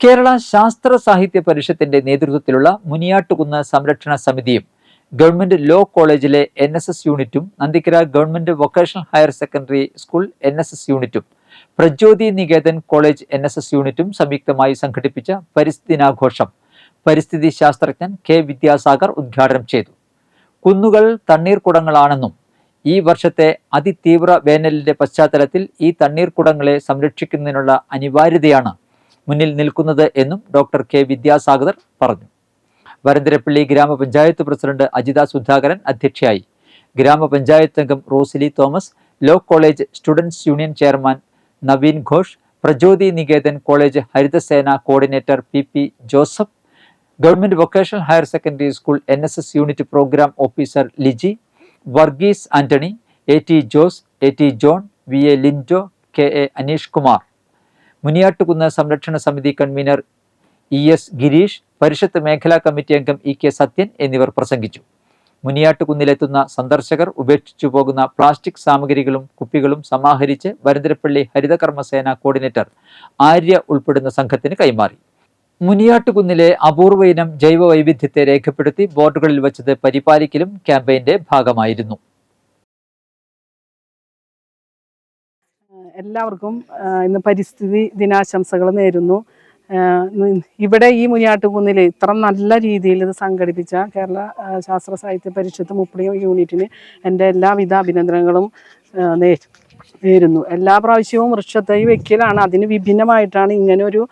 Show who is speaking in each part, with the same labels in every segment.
Speaker 1: കേരള ശാസ്ത്ര സാഹിത്യ പരിഷത്തിന്റെ നേതൃത്വത്തിലുള്ള മുനിയാട്ടുകുന്ന് സംരക്ഷണ സമിതിയും ഗവൺമെന്റ് ലോ കോളേജിലെ എൻ എസ് എസ് യൂണിറ്റും Nandikkara government vocational higher secondary school N S S യൂണിറ്റും Prajyoti Niketan college N S S യൂണിറ്റും സംയുക്തമായി സംഘടിപ്പിച്ച പരിസ്ഥിതി ദിനാഘോഷം പരിസ്ഥിതി ശാസ്ത്രജ്ഞൻ കെ വിദ്യാസാഗർ ഉദ്ഘാടനം ചെയ്തു. കുന്നുകൾ തണ്ണീർക്കുടങ്ങളാണെന്നും ഈ വർഷത്തെ അതിതീവ്ര വേനലിന്റെ പശ്ചാത്തലത്തിൽ ഈ തണ്ണീർക്കുടങ്ങളെ സംരക്ഷിക്കുന്നതിനുള്ള അനിവാര്യതയാണ് മുന്നിൽ നിൽക്കുന്നത് എന്നും ഡോക്ടർ കെ വിദ്യാസാഗർ പറഞ്ഞു. വരന്തരപ്പള്ളി ഗ്രാമപഞ്ചായത്ത് പ്രസിഡന്റ് അജിത സുധാകരൻ അധ്യക്ഷയായി. ഗ്രാമപഞ്ചായത്ത് അംഗം Rosily Thomas law college students union chairman Naveen Ghosh Prajyoti Niketan college Harithasena coordinator P P Joseph government vocational higher secondary school N S S unit programme officer Liji Varghese Antony A T Jose A T John V A Lindo K A Aneesh Kumar. Muniyattukunnu സംരക്ഷണ സമിതി convener E S Gireesh Parishad മേഖലാ committee അംഗം E K Sathyan എന്നിവർ പ്രസംഗിച്ചു. മുനിയാട്ടുകുന്നിലെത്തുന്ന സന്ദർശകർ ഉപേക്ഷിച്ചു പോകുന്ന plastic സാമഗ്രികളും കുപ്പികളും സമാഹരിച്ച് വരന്തരപ്പള്ളി ഹരിതകർമ്മസേന കോർഡിനേറ്റർ ആര്യ ഉൾപ്പെടുന്ന സംഘത്തിന് കൈമാറി. മുനിയാട്ടുകുന്നിലെ അപൂർവ ഇനം ജൈവ വൈവിധ്യത്തെ രേഖപ്പെടുത്തി ബോർഡുകളിൽ വച്ചത് പരിപാലിക്കലും ക്യാമ്പയിന്റെ ഭാഗമായിരുന്നു.
Speaker 2: എല്ലാവർക്കും ഇന്ന് പരിസ്ഥിതി ദിനാശംസകൾ നേരുന്നു. ഇവിടെ ഈ മുനിയാട്ടുകുന്നിൽ ഇത്ര നല്ല രീതിയിൽ ഇത് സംഘടിപ്പിച്ച കേരള ശാസ്ത്ര സാഹിത്യ പരിഷത്ത് മുപ്പടി യൂണിറ്റിന് എന്റെ എല്ലാവിധ അഭിനന്ദനങ്ങളും നേരുന്നു. എല്ലാ പ്രാവശ്യവും വൃക്ഷത്തൈ വെക്കലാണ്. അതിന് വിഭിന്നമായിട്ടാണ് ഇങ്ങനെ ഒരു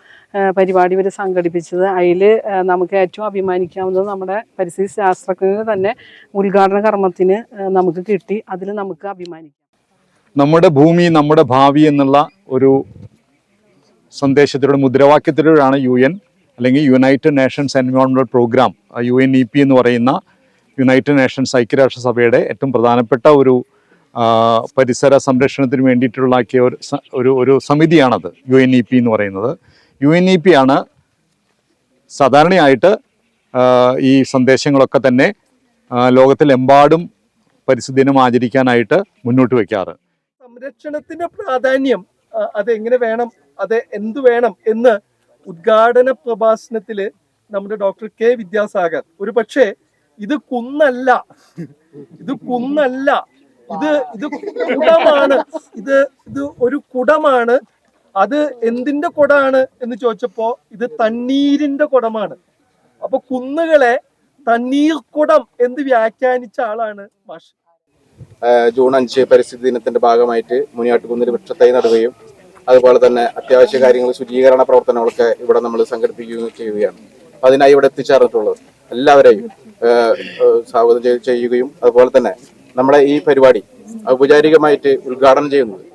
Speaker 2: പരിപാടി ഇവർ സംഘടിപ്പിച്ചത്. അതിൽ നമുക്ക് ഏറ്റവും അഭിമാനിക്കാവുന്നത് നമ്മുടെ പരിസ്ഥിതി ശാസ്ത്രജ്ഞന് തന്നെ ഉദ്ഘാടന കർമ്മത്തിന് നമുക്ക് കിട്ടി. അതിൽ നമുക്ക് അഭിമാനിക്കാം.
Speaker 3: നമ്മുടെ ഭൂമി നമ്മുടെ ഭാവി എന്നുള്ള ഒരു സന്ദേശത്തിലൂടെ മുദ്രാവാക്യത്തിലൂടെയാണ് യു എൻ അല്ലെങ്കിൽ United Nations എൻവയോൺമെന്റൽ Programme U N E P എന്ന് പറയുന്ന യുണൈറ്റഡ് നേഷൻസ് ഐക്യരാഷ്ട്രസഭയുടെ ഏറ്റവും പ്രധാനപ്പെട്ട ഒരു പരിസര സംരക്ഷണത്തിന് വേണ്ടിയിട്ടുള്ളാക്കിയ ഒരു ഒരു ഒരു സമിതിയാണത് യു എൻ ഇ പി എന്ന് പറയുന്നത്. യു എൻ ഇ പി ആണ് സാധാരണയായിട്ട് ഈ സന്ദേശങ്ങളൊക്കെ തന്നെ ലോകത്തിലെമ്പാടും പരിസ്ഥിതി ദിനം ആചരിക്കാനായിട്ട് മുന്നോട്ട് വയ്ക്കാറ്.
Speaker 4: സംരക്ഷണത്തിന്റെ പ്രാധാന്യം അതെങ്ങനെ വേണം അത് എന്തു വേണം എന്ന് ഉദ്ഘാടന പ്രഭാഷണത്തിൽ നമ്മുടെ ഡോക്ടർ കെ വിദ്യാസാഗർ. ഒരു പക്ഷേ ഇത് കുന്നല്ല. ഇത് കുന്നല്ല. ഇത് ഇത് കുടമാണ്. ഇത് ഇത് ഒരു കുടമാണ്. അത് എന്തിന്റെ കുടമാണ് എന്ന് ചോദിച്ചപ്പോ ഇത് തണ്ണീരിന്റെ കുടമാണ്. അപ്പൊ കുന്നുകളെ തണ്ണീർ കുടം എന്ന് വ്യാഖ്യാനിച്ച ആളാണ് മാഷ്.
Speaker 5: ജൂൺ അഞ്ച് പരിസ്ഥിതി ദിനത്തിന്റെ ഭാഗമായിട്ട് മുനിയാട്ടുകുന്നിൽ വൃക്ഷത്തൈ നടുകയും അതുപോലെ തന്നെ അത്യാവശ്യ കാര്യങ്ങൾ ശുചീകരണ പ്രവർത്തനങ്ങളൊക്കെ ഇവിടെ നമ്മൾ സംഘടിപ്പിക്കുകയും ചെയ്യുകയാണ്. അതിനായി ഇവിടെ എത്തിച്ചേർന്നിട്ടുള്ളത് എല്ലാവരെയും സ്വാഗതം ചെയ്യുകയും അതുപോലെ തന്നെ നമ്മുടെ ഈ പരിപാടി ഔപചാരികമായിട്ട് ഉദ്ഘാടനം ചെയ്യുന്നത്